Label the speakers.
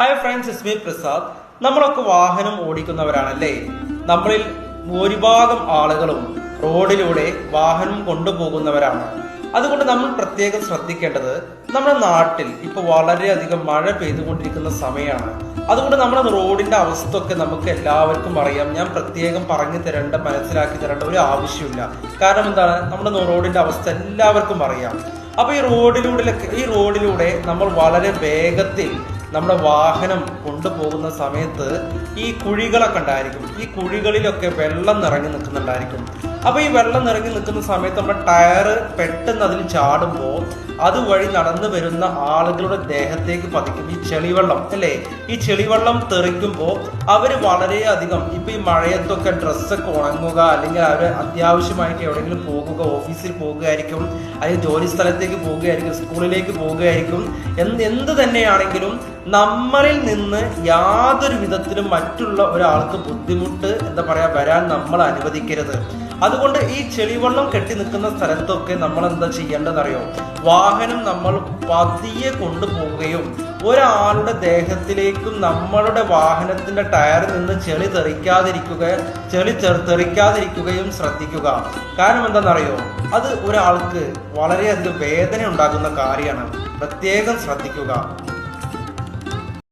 Speaker 1: Hi friends ഇസ്മി പ്രസാദ് നമ്മളൊക്കെ വാഹനം ഓടിക്കുന്നവരാണല്ലേ? നമ്മളിൽ ഭൂരിഭാഗം ആളുകളും റോഡിലൂടെ വാഹനം കൊണ്ടുപോകുന്നവരാണ്. അതുകൊണ്ട് നമ്മൾ പ്രത്യേകം ശ്രദ്ധിക്കേണ്ടത് നമ്മുടെ നാട്ടിൽ ഇപ്പൊ വളരെയധികം മഴ പെയ്തുകൊണ്ടിരിക്കുന്ന സമയമാണ്. അതുകൊണ്ട് നമ്മുടെ റോഡിന്റെ അവസ്ഥ ഒക്കെ നമുക്ക് എല്ലാവർക്കും അറിയാം. ഞാൻ പ്രത്യേകം പറഞ്ഞു തരേണ്ട മനസ്സിലാക്കി തരേണ്ട ഒരു ആവശ്യമില്ല. കാരണം എന്താണ്? നമ്മുടെ റോഡിന്റെ അവസ്ഥ എല്ലാവർക്കും അറിയാം. അപ്പൊ ഈ റോഡിലൂടെ ഈ റോഡിലൂടെ നമ്മൾ വളരെ വേഗത്തിൽ നമ്മുടെ വാഹനം കൊണ്ടുപോകുന്ന സമയത്ത് ഈ കുഴികളൊക്കെ ഉണ്ടായിരിക്കും. ഈ കുഴികളിലൊക്കെ വെള്ളം നിറഞ്ഞു നിൽക്കുന്നുണ്ടായിരിക്കും. അപ്പൊ ഈ വെള്ളം നിറഞ്ഞു നിൽക്കുന്ന സമയത്ത് നമ്മുടെ ടയർ പെട്ടെന്ന് അതിൽ ചാടുമ്പോൾ അതുവഴി നടന്നു വരുന്ന ആളുകളുടെ ദേഹത്തേക്ക് പതിക്കും ഈ ചെളിവെള്ളം അല്ലേ? ഈ ചെളിവെള്ളം തെറിക്കുമ്പോൾ അവർ വളരെയധികം ഇപ്പൊ ഈ മഴയത്തൊക്കെ ഡ്രസ്സൊക്കെ ഉണങ്ങുക അല്ലെങ്കിൽ അവർ അത്യാവശ്യമായിട്ട് എവിടെയെങ്കിലും പോകുക ഓഫീസിൽ പോകുകയായിരിക്കും അല്ലെങ്കിൽ ജോലി സ്ഥലത്തേക്ക് പോകുകയായിരിക്കും സ്കൂളിലേക്ക് പോകുകയായിരിക്കും എന്ത് എന്ത് തന്നെയാണെങ്കിലും നമ്മളിൽ നിന്ന് യാതൊരു വിധത്തിലും മറ്റുള്ള ഒരാൾക്ക് ബുദ്ധിമുട്ട് എന്താ പറയാ വരാൻ നമ്മൾ അനുവദിക്കരുത്. അതുകൊണ്ട് ഈ ചെളിവെള്ളം കെട്ടി നിൽക്കുന്ന സ്ഥലത്തൊക്കെ നമ്മൾ എന്താ ചെയ്യേണ്ടതറിയോ? വാഹനം നമ്മൾ പതിയെ കൊണ്ടുപോവുകയും ഒരാളുടെ ദേഹത്തിലേക്കും നമ്മളുടെ വാഹനത്തിന്റെ ടയറിൽ നിന്ന് ചെളി തെറിക്കാതിരിക്കുക ചെളി തെറിക്കാതിരിക്കുകയും ശ്രദ്ധിക്കുക. കാരണം എന്താണെന്നറിയോ? അത് ഒരാൾക്ക് വളരെയധികം വേദന ഉണ്ടാകുന്ന കാര്യമാണ്. പ്രത്യേകം ശ്രദ്ധിക്കുക.